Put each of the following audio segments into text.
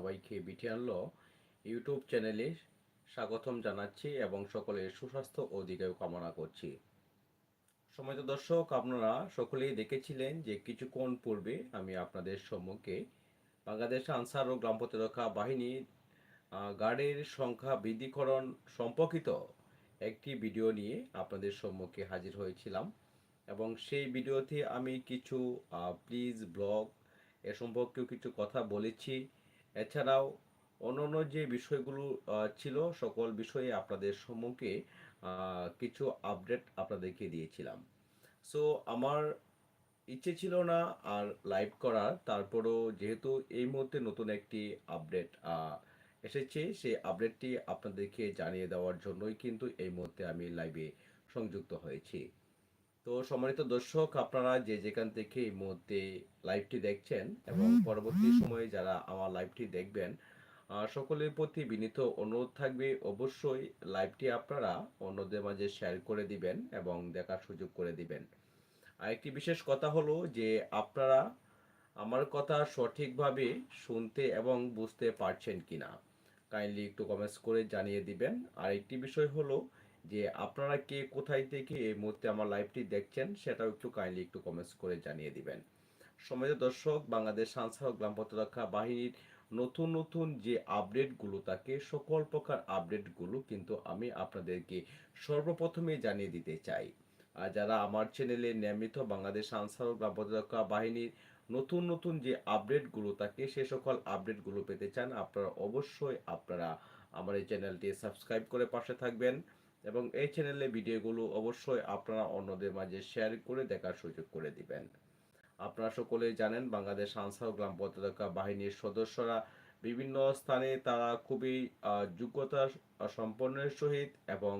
সবাইকে বিটিআনলো ইউটিউব চ্যানেলে স্বাগতম জানাচ্ছি এবং সকলের সুস্বাস্থ্য ও দীর্ঘায়ু কামনা করছি। সময়ত দর্শক আপনারা সকলেই দেখেছিলেন যে কিছুক্ষণ পূর্বে আমি আপনাদের সম্মুখে বাংলাদেশ আনসার ও গ্রাম প্রতিরক্ষা বাহিনীর আহ, গার্ডের সংখ্যা বৃদ্ধিকরণ সম্পর্কিত একটি ভিডিও নিয়ে আপনাদের সম্মুখে হাজির হয়েছিলাম এবং সেই ভিডিওতে আমি কিছু প্লিজ ব্লগ এ সম্পর্কেও কিছু কথা বলেছি। এছাড়াও অন্যান্য যে বিষয়গুলো ছিল, সকল বিষয়ে আপনাদের সম্মুখে কিছু আপডেট আপনাদেরকে দিয়েছিলাম। সো আমার ইচ্ছে ছিল না আর লাইভ করার, তারপরও যেহেতু এই মুহূর্তে নতুন একটি আপডেট এসেছে, সেই আপডেটটি আপনাদেরকে জানিয়ে দেওয়ার জন্যই কিন্তু এই মুহূর্তে আমি লাইভে সংযুক্ত হয়েছি। তো সম্মানিত দর্শক আপনারা যে যেখান থেকে এই মুহূর্তে লাইভটি দেখছেন এবং পরবর্তী সময়ে যারা আমার লাইভটি দেখবেন সকলের প্রতি বিনীত অনুরোধ থাকবে। অবশ্যই লাইভটি আপনারা অন্যদের মাঝে শেয়ার করে দিবেন এবং দেখার সুযোগ করে দিবেন। আরেকটি বিশেষ কথা হলো যে আপনারা আমার কথা সঠিকভাবে শুনতে এবং বুঝতে পারছেন কিনা কাইন্ডলি একটু কমেন্টস করে জানিয়ে দিবেন। আর একটি বিষয় হলো যে আপনারা কে কোথায় থেকে এই মুহূর্তে আমার লাইভটি দেখছেন, সেটাও একটু কাইন্ডলি একটু কমেন্টস করে জানিয়ে দিবেন। সময় দর্শক, বাংলাদেশ সাংসদ ও গ্রাম প্রতিরক্ষা বাহিনীর নতুন নতুন যে আপডেটগুলো থাকে, সকল প্রকার আপডেটগুলো কিন্তু আমি আপনাদেরকে সর্বপ্রথমে জানিয়ে দিতে চাই। আর যারা আমার চ্যানেলে নিয়মিত বাংলাদেশ ও গ্রাম প্রতিরক্ষা বাহিনীর নতুন নতুন যে আপডেটগুলো থাকে, সে সকল আপডেটগুলো পেতে চান, আপনারা অবশ্যই আপনারা আমার এই চ্যানেলটি সাবস্ক্রাইব করে পাশে থাকবেন। এবং এই চ্যানেলে ভিডিওগুলো অবশ্যই আপনারা অন্যদের মাঝে শেয়ার করে দেখার সুযোগ করে দিবেন। আপনারা সকলেই জানেন, বাংলাদেশ আনসার গ্রাম পতাকা বাহিনীর সদস্যরা বিভিন্ন স্থানে তারা খুবই যোগ্যতা সম্পন্নের সহিত এবং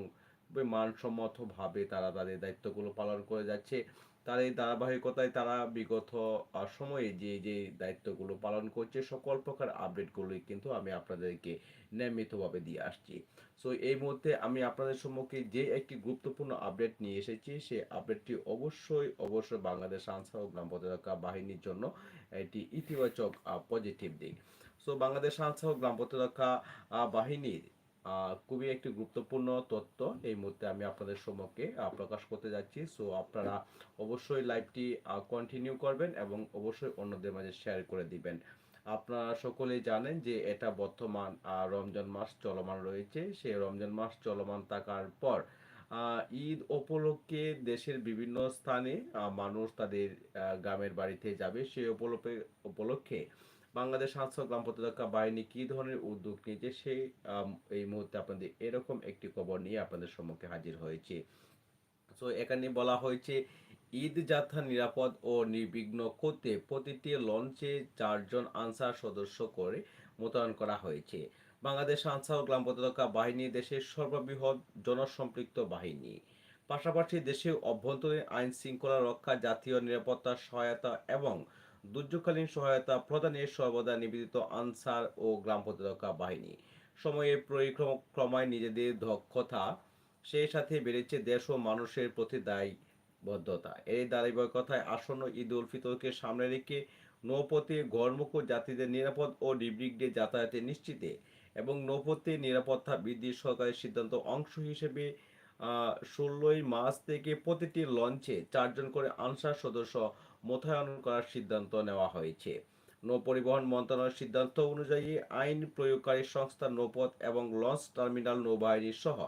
মানসম্মতভাবে তারা তাদের দায়িত্বগুলো পালন করে যাচ্ছে। তার এই ধারাবাহিকতায় তারা বিগত সময়ে যে যে দায়িত্বগুলো পালন করছে, সকল প্রকার আপডেটগুলোই কিন্তু আমি আপনাদেরকে নিয়মিতভাবে দিয়ে আসছি। সো এই মুহূর্তে আমি আপনাদের সম্মুখে যে একটি গুরুত্বপূর্ণ আপডেট নিয়ে এসেছি সেই আপডেটটি অবশ্যই অবশ্যই বাংলাদেশ আনসার ও গ্রাম প্রতিরক্ষা বাহিনীর জন্য এটি ইতিবাচক পজিটিভ দিক। সো বাংলাদেশ আনসার ও গ্রাম প্রতিরক্ষা বাহিনীর খুবই একটি গুরুত্বপূর্ণ তথ্য। এই মুহূর্তে আমি আপনাদের সম্মুখে প্রকাশ করতে যাচ্ছি। সো আপনারা অবশ্যই লাইভটি কন্টিনিউ করবেন এবং অবশ্যই অন্যদের মাঝে শেয়ার করে দিবেন। আপনারা সকলেই জানেন যে এটা বর্তমান রমজান মাস চলমান রয়েছে। সেই রমজান মাস চলমান থাকার পর ঈদ উপলক্ষে দেশের বিভিন্ন স্থানে মানুষ তাদের গ্রামের বাড়িতে যাবে। সেই উপলক্ষে উপলক্ষে বাংলাদেশ সাংসদ গ্রাম প্রতিরক্ষা বাহিনী কি ধরনের উদ্যোগ নিয়েছে সেই এই মুহূর্তে আপনাদের এরকম একটি খবর নিয়ে আপনাদের সম্মুখে হাজির হয়েছে। তো এখানে বলা হয়েছে, ঈদ যাত্রা নিরাপদ ও নির্বিঘ্ন করতে প্রতিটি লঞ্চে চারজন আনসার সদস্য করে মোতায়েন করা হয়েছে। বাংলাদেশ আনসার ও গ্রাম প্রতিরক্ষা বাহিনী দেশের সর্ববৃহৎ জনসম্পৃক্ত বাহিনী। পাশাপাশি দেশের অভ্যন্তরীণ আইন শৃঙ্খলা রক্ষা, জাতীয় নিরাপত্তা, সহায়তা এবং দুর্যোগকালীন সহায়তা প্রদানে সর্বদা নিবেদিত আনসার ও গ্রাম প্রতিরক্ষা বাহিনী। সময়ে পরিক্রম ক্রমায় নিজেদের দক্ষতা, সেই সাথে বেড়েছে দেশ ও মানুষের প্রতি দায়বদ্ধতা। এই দায়বদ্ধতায় আসন্ন ঈদ উল ফিতরকে সামনে রেখে নৌপথে ঘরমুখ যাত্রীদের নিরাপদ ও নির্বিঘ্নে যাতায়াতে নিশ্চিতে এবং নৌপথে নিরাপত্তা বৃদ্ধির সরকারের সিদ্ধান্ত অংশ হিসেবে ষোলোই মার্চ থেকে প্রতিটি লঞ্চে চারজন করে আনসার সদস্য মোতায়েন করার সিদ্ধান্ত নেওয়া হয়েছে। নৌপরিবহন মন্ত্রণালয়ের সিদ্ধান্ত অনুযায়ী আইন প্রয়োগকারী সংস্থা নৌপথ এবং লঞ্চ টার্মিনাল নৌবাহিনী সহ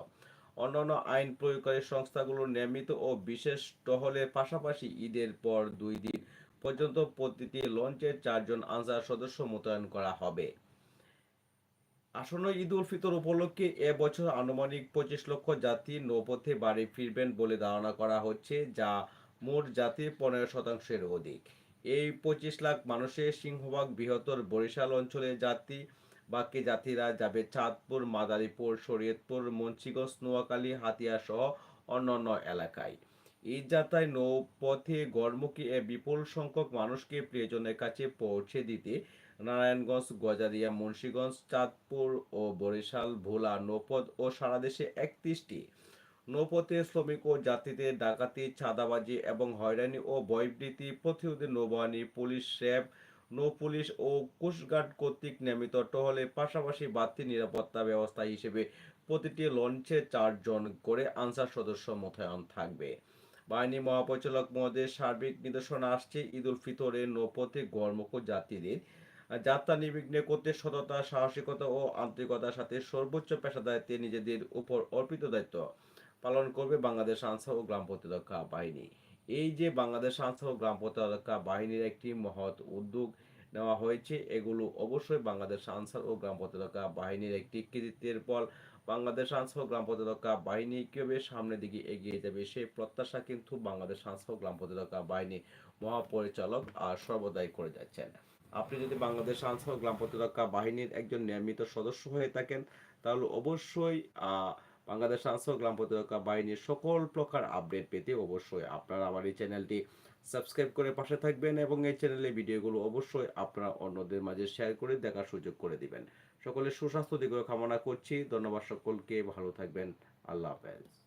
অন্যান্য আইন প্রয়োগকারী সংস্থাগুলো নিয়মিত ও বিশেষ টহলের পাশাপাশি ঈদের পর দুই দিন পর্যন্ত প্রতিটি লঞ্চে চারজন আনসার সদস্য মোতায়েন করা হবে। আসন্ন ঈদ উল ফিতর উপলক্ষে এবছর আনুমানিক পঁচিশ লক্ষ যাত্রী নৌপথে বাড়ি ফিরবেন বলে ধারণা করা হচ্ছে, যা মোট জাতির পনেরো শতাংশের অধিক। এই পঁচিশ লাখ মানুষের সিংহভাগ বৃহত্তর বরিশাল অঞ্চলের যাত্রী বাকি যাত্রীরা যাবে চাঁদপুর, মাদারীপুর, শরীয়তপুর, মুন্সিগঞ্জ, নোয়াখালী, হাতিয়া সহ অন্যান্য এলাকায়। ঈদ যাত্রায় নৌপথে গড়মুখী এ বিপুল সংখ্যক মানুষকে প্রিয়জনের কাছে পৌঁছে দিতে নারায়ণগঞ্জ, গজারিয়া, মুন্সিগঞ্জ, চাঁদপুর ও বরিশাল, ভোলা, নৌপথ ও সারা দেশে একত্রিশটি। নৌপথে শ্রমিক ও যাত্রীদের ডাকাতি, চাঁদাবাজি এবং হয়রানি ও ভয়ভীতি, প্রতিরোধে নৌবাহিনী, পুলিশ, র্যাব নৌ পুলিশ ও কোস্টগার্ড কর্তৃক নিয়মিত টহলে পাশাপাশি বাড়তি নিরাপত্তা ব্যবস্থা হিসেবে প্রতিটি লঞ্চে চারজন করে আনসার সদস্য মোতায়েন থাকবে। বাহিনী মহাপরিচালক মহোদয়ের সার্বিক নির্দেশনা আসছে। ঈদ উল ফিতরের নৌপথে গর্মুখ যাত্রীদের যাত্রা নির্বিঘ্নে করতে সততা, সাহসিকতা ও আন্তরিকতার সাথে সর্বোচ্চ পেশাদারিত্বে নিজেদের উপর অর্পিত দায়িত্ব পালন করবে বাংলাদেশ আনসার ও গ্রাম প্রতিরক্ষা বাহিনী। এই যে বাংলাদেশ আনসার ও গ্রাম প্রতিরক্ষা বাহিনীর একটি মহৎ উদ্যোগ নেওয়া হয়েছে, এগুলো অবশ্যই বাংলাদেশ আনসার ও গ্রাম প্রতিরক্ষা বাহিনীর একটি কৃতিত্বের ফল বাংলাদেশ আনসার ও গ্রাম প্রতিরক্ষা বাহিনী কীভাবে সামনের দিকে এগিয়ে যাবে সেই প্রত্যাশা কিন্তু বাংলাদেশ আনসার ও গ্রাম প্রতিরক্ষা বাহিনী মহাপরিচালক আর সর্বদাই করে যাচ্ছেন। আপনি যদি বাংলাদেশ আনসার গ্রাম প্রতিরক্ষা বাহিনীর একজন নিয়মিত সদস্য হয়ে থাকেন, তাহলে অবশ্যই বাংলাদেশ আনসার গ্রাম প্রতিরক্ষা বাহিনীর সকল প্রকার আপডেট পেতে অবশ্যই আপনারা আমার এই চ্যানেলটি সাবস্ক্রাইব করে পাশে থাকবেন এবং এই চ্যানেলে ভিডিওগুলো অবশ্যই আপনারা অন্যদের মাঝে শেয়ার করে দেখার সুযোগ করে দিবেন। সকলের সুস্বাস্থ্য দিকেও কামনা করছি। ধন্যবাদ সকলকে। ভালো থাকবেন। আল্লাহ হাফেজ।